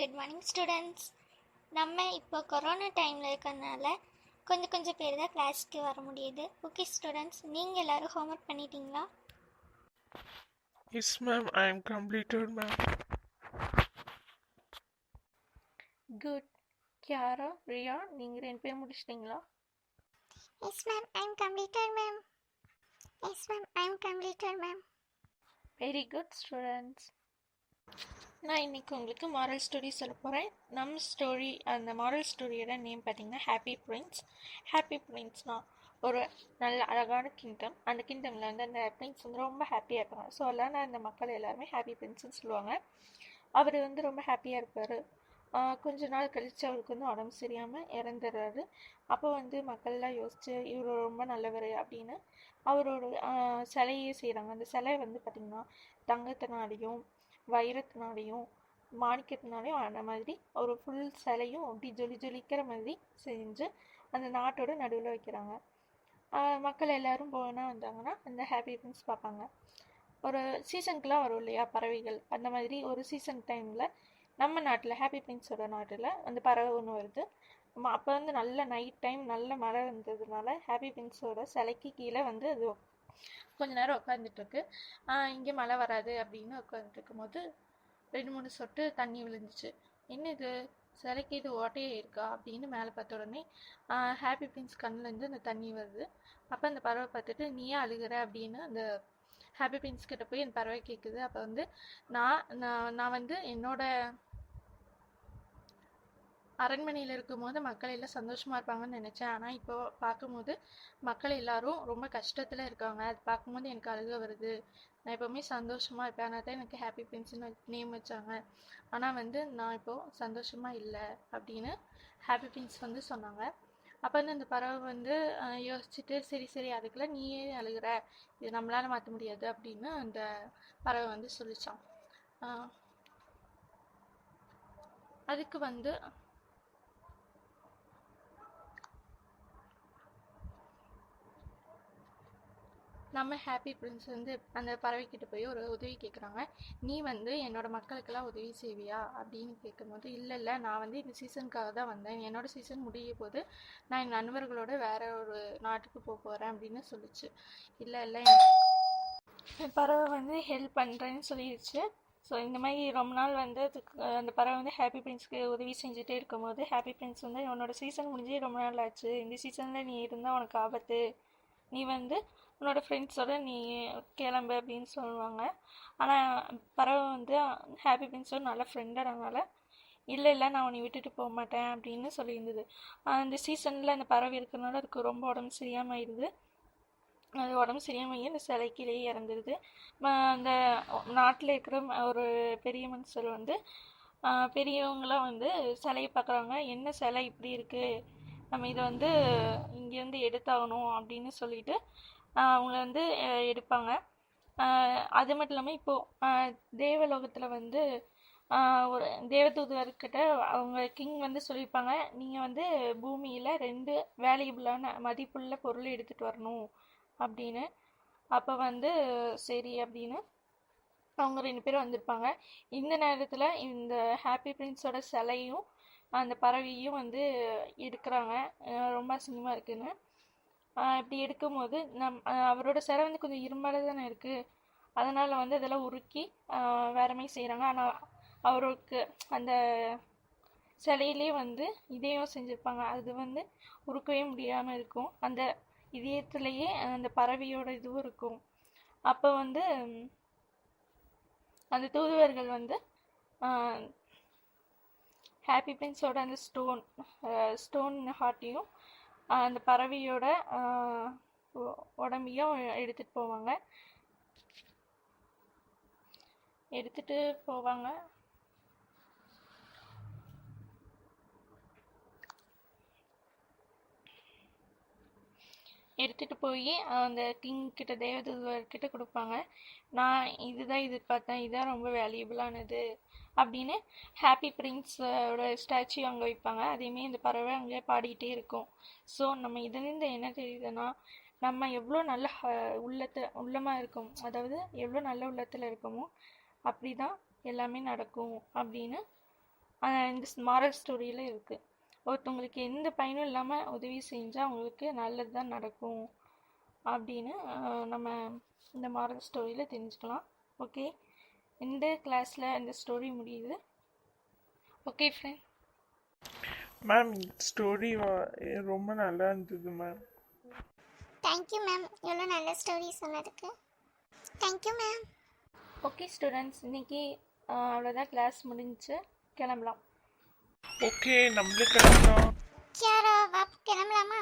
Good morning students நம்ம இப்போ corona டைமில் இருக்கறனால கொஞ்சம் கொஞ்சம் பேர் தான் கிளாஸ்க்கு வர முடியுது. ஓகே ஸ்டூடெண்ட்ஸ் நீங்கள் எல்லோரும் ஹோம்ஒர்க் பண்ணிட்டீங்களா? Yes, ma'am, I am completed, ma'am. Good Kiara Riya நீங்கள் ரெண்டு பேரும் முடிச்சிட்டிங்களா? Yes ma'am I am completed ma'am yes ma'am I am completed ma'am very good students நான் இன்னைக்கு உங்களுக்கு மாரல் ஸ்டோரி சொல்ல போகிறேன் நம் ஸ்டோரி அந்த மாரல் ஸ்டோரியோட நேம் பார்த்திங்கன்னா ஹாப்பி பிரின்ஸ் ஹாப்பி பிரின்ஸ்னால் ஒரு நல்ல அழகான கிங்டம் அந்த கிங்டமில் வந்து அந்த பிரின்ஸ் வந்து ரொம்ப ஹாப்பியாக இருப்பாங்க. ஸோ அதனால் அந்த மக்கள் எல்லாருமே ஹாப்பி பிரின்ஸ்னு சொல்லுவாங்க. அவர் வந்து ரொம்ப ஹாப்பியாக இருப்பார். கொஞ்ச நாள் கழித்து அவருக்கு வந்து உடம்பு சரியாமல் இறந்துடுறாரு. அப்போ வந்து மக்கள்லாம் யோசிச்சு இவர் ரொம்ப நல்லவர் அப்படின்னு அவரோட சிலையே செய்கிறாங்க அந்த சிலை வந்து பார்த்திங்கன்னா தங்கத்தினாலையும் வைரத்தினாலையும் மாணிக்கத்தினாலையும் ஆன மாதிரி ஒரு ஃபுல் சிலையும் அப்படி ஜொலி ஜொலிக்கிற மாதிரி செஞ்சு அந்த நாட்டோட நடுவில் வைக்கிறாங்க. மக்கள் எல்லாரும் போனால் வந்தாங்கன்னா அந்த ஹாப்பி பிரின்ஸ் பார்ப்பாங்க. ஒரு சீசனுக்குலாம் வரும் இல்லையா பறவைகள். அந்த மாதிரி ஒரு சீசன் டைமில் நம்ம நாட்டில் ஹாப்பி பிங்ஸோட நாட்டில் அந்த பறவை ஒன்று வருது. அப்போ வந்து நல்ல நைட் டைம் நல்ல மழை வந்ததுனால ஹாப்பி பிங்ஸோட சிலைக்கு கீழே வந்து அது கொஞ்ச நேரம் உட்காந்துட்ருக்கு இங்கே மழை வராது அப்படின்னு உட்காந்துட்டு இருக்கும்போது ரெண்டு மூணு சொட்டு தண்ணி விழுந்துச்சு. என்ன இது? சிலைக்கு இது ஓட்டையே இருக்கா? அப்படின்னு மேலே பார்த்த உடனே ஹாப்பி பிரின்ஸ் கண்ணுலேருந்து அந்த தண்ணி வருது. அப்போ அந்த பறவை பார்த்துட்டு நீயே அழுகிற? அப்படின்னு அந்த ஹாப்பி பிரின்ஸ் கிட்ட போய் அந்த பறவை கேட்குது அப்போ வந்து நான் நான் நான் வந்து என்னோட அரண்மனையில் இருக்கும்போது மக்கள் எல்லாம் சந்தோஷமாக இருப்பாங்கன்னு நினச்சேன். ஆனால் இப்போ பார்க்கும்போது மக்கள் எல்லாரும் ரொம்ப கஷ்டத்தில் இருக்காங்க. அது பார்க்கும்போது எனக்கு அழுக வருது. நான் எப்போவுமே சந்தோஷமாக இருப்பேன். ஆனால் தான் எனக்கு ஹாப்பி பிரின்ஸ்னு நேம் வச்சாங்க. ஆனால் வந்து நான் இப்போது சந்தோஷமாக இல்லை அப்படின்னு ஹாப்பி பிரின்ஸ் வந்து சொன்னாங்க. அப்போ வந்து அந்த பறவை வந்து யோசிச்சுட்டு சரி சரி அதுக்கெல்லாம் நீயே அழுகிற. இது நம்மளால மாற்ற முடியாது அப்படின்னு அந்த பறவை வந்து சொல்லிச்சான் அதுக்கு வந்து நம்ம ஹாப்பி பிரின்ஸ் வந்து அந்த பறவைக்கிட்ட போய் ஒரு உதவி கேட்குறாங்க நீ வந்து என்னோட மக்களுக்கெல்லாம் உதவி செய்வியா? அப்படின்னு கேட்கும்போது இல்லை இல்லை. நான் வந்து இந்த சீசனுக்காக தான் வந்தேன். என்னோட சீசன் முடிய போது நான் என் நண்பர்களோட வேற ஒரு நாட்டுக்கு போக போகிறேன் அப்படின்னு சொல்லிச்சு. இல்லை இல்லை. பறவை வந்து ஹெல்ப் பண்ணுறேன்னு சொல்லிடுச்சு ஸோ இந்த மாதிரி ரொம்ப நாள் வந்து அதுக்கு அந்த பறவை வந்து ஹாப்பி பிரின்ஸ்க்கு உதவி செஞ்சுட்டே இருக்கும்போது ஹாப்பி பிரின்ஸ் வந்து உன்னோட சீசன் முடிஞ்சே ரொம்ப நாள் ஆச்சு. இந்த சீசனில் நீ இருந்தால் உனக்கு ஆபத்து. நீ வந்து உன்னோட ஃப்ரெண்ட்ஸோட நீ கிளம்பு அப்படின்னு சொல்லுவாங்க. ஆனால் பறவை வந்து ஹாப்பி பீன்ஸோட நல்ல ஃப்ரெண்டானனால இல்லை இல்லை நான் உன்னை விட்டுட்டு போக மாட்டேன் அப்படின்னு சொல்லியிருந்தது. அந்த சீசனில் அந்த பறவை இருக்கிறனால அதுக்கு ரொம்ப உடம்பு சரியாமல் ஆயிடுது அது உடம்பு சரியாமையே அந்த சிலைக்கிலேயே இறந்துடுது அந்த நாட்டில் இருக்கிற ஒரு பெரிய மனுஷர் வந்து பெரியவங்களாம் வந்து சிலையை பார்க்குறாங்க. என்ன சிலை இப்படி இருக்குது நம்ம இதை வந்து இங்கேருந்து எடுத்தாகணும் அப்படின்னு சொல்லிட்டு அவங்கள அவங்க வந்து எடுப்பாங்க. அது மட்டும் இல்லாமல் இப்போது தேவலோகத்தில் வந்து ஒரு தேவதூதர்கிட்ட அவங்க கிங் வந்து சொல்லியிருப்பாங்க நீங்கள் வந்து பூமியில் ரெண்டு வேல்யூபிளான மதிப்புள்ள பொருள் எடுத்துகிட்டு வரணும் அப்படின்னு. அப்போ வந்து சரி அப்படின்னு அவங்க ரெண்டு பேரும் வந்திருப்பாங்க. இந்த நேரத்தில் இந்த ஹாப்பி பிரின்ஸோட சிலையும் அந்த பறவையும் வந்து எடுக்கிறாங்க. ரொம்ப அசிங்கமாக இருக்குன்னு. இப்படி எடுக்கும்போது நம் அவரோட சிறை வந்து கொஞ்சம் இரும்பால தானே இருக்குது அதனால் வந்து அதெல்லாம் உருக்கி வேறமே மாதிரி செய்கிறாங்க ஆனால் அவருக்கு அந்த சிலையிலே வந்து இதயம் செஞ்சுருப்பாங்க. அது வந்து உருக்கவே முடியாமல் இருக்கும். அந்த இதயத்துலேயே அந்த பறவையோட இதுவும் இருக்கும். அப்போ வந்து அந்த தூதுவர்கள் வந்து ஹாப்பி பிரின்ஸோட அந்த ஸ்டோன் ஸ்டோன் ஹார்ட்டையும் அந்த பறவையோட உடம்பையும் எடுத்துகிட்டு போவாங்க. எடுத்துகிட்டு போவாங்க. எடுத்துகிட்டு போய் அந்த கிங் கிட்ட தேவதூதர்கிட்ட கொடுப்பாங்க. நான் இதுதான் எதிர்பார்த்தேன் இதுதான் ரொம்ப வேல்யூபிளானது அப்படின்னு ஹாப்பி பிரின்ஸோட ஸ்டாச்சு அங்கே வைப்பாங்க. அதேமாரி இந்த பறவை அங்கே பாடிக்கிட்டே இருக்கும். ஸோ நம்ம இதுலேருந்து என்ன தெரியுதுன்னா நம்ம எவ்வளோ நல்ல ஹ- உள்ளத்தை உள்ளமாக இருக்கோம். அதாவது எவ்வளோ நல்ல உள்ளத்தில் இருக்கோமோ அப்படி தான் எல்லாமே நடக்கும் அப்படின்னு இந்த மாரல் ஸ்டோரியில் இருக்குது ஒருத்தவங்களுக்கு எந்த பயனும் இல்லாமல் உதவி செஞ்சால் அவங்களுக்கு நல்லது தான் நடக்கும். அப்படின்னு நம்ம இந்த மாரல் ஸ்டோரியில் தெரிஞ்சுக்கலாம். ஓகே இந்த கிளாஸில் இந்த ஸ்டோரி முடியுது. ஓகே ஃப்ரெண்ட் மேம் ஸ்டோரி ரொம்ப நல்லா இருந்தது மேம் தேங்க்யூ மேம் இவ்வளோ நல்ல ஸ்டோரி சொன்னதுக்கு. தேங்க்யூ மேம் ஓகே ஸ்டூடெண்ட்ஸ் இன்னைக்கு ஆஹ், அவ்வளோதான் கிளாஸ் முடிஞ்சுச்சு கிளம்பலாம். ஓகே நம்மளே கிளம்பலாம் கியாரா வா கிளம்பலாமா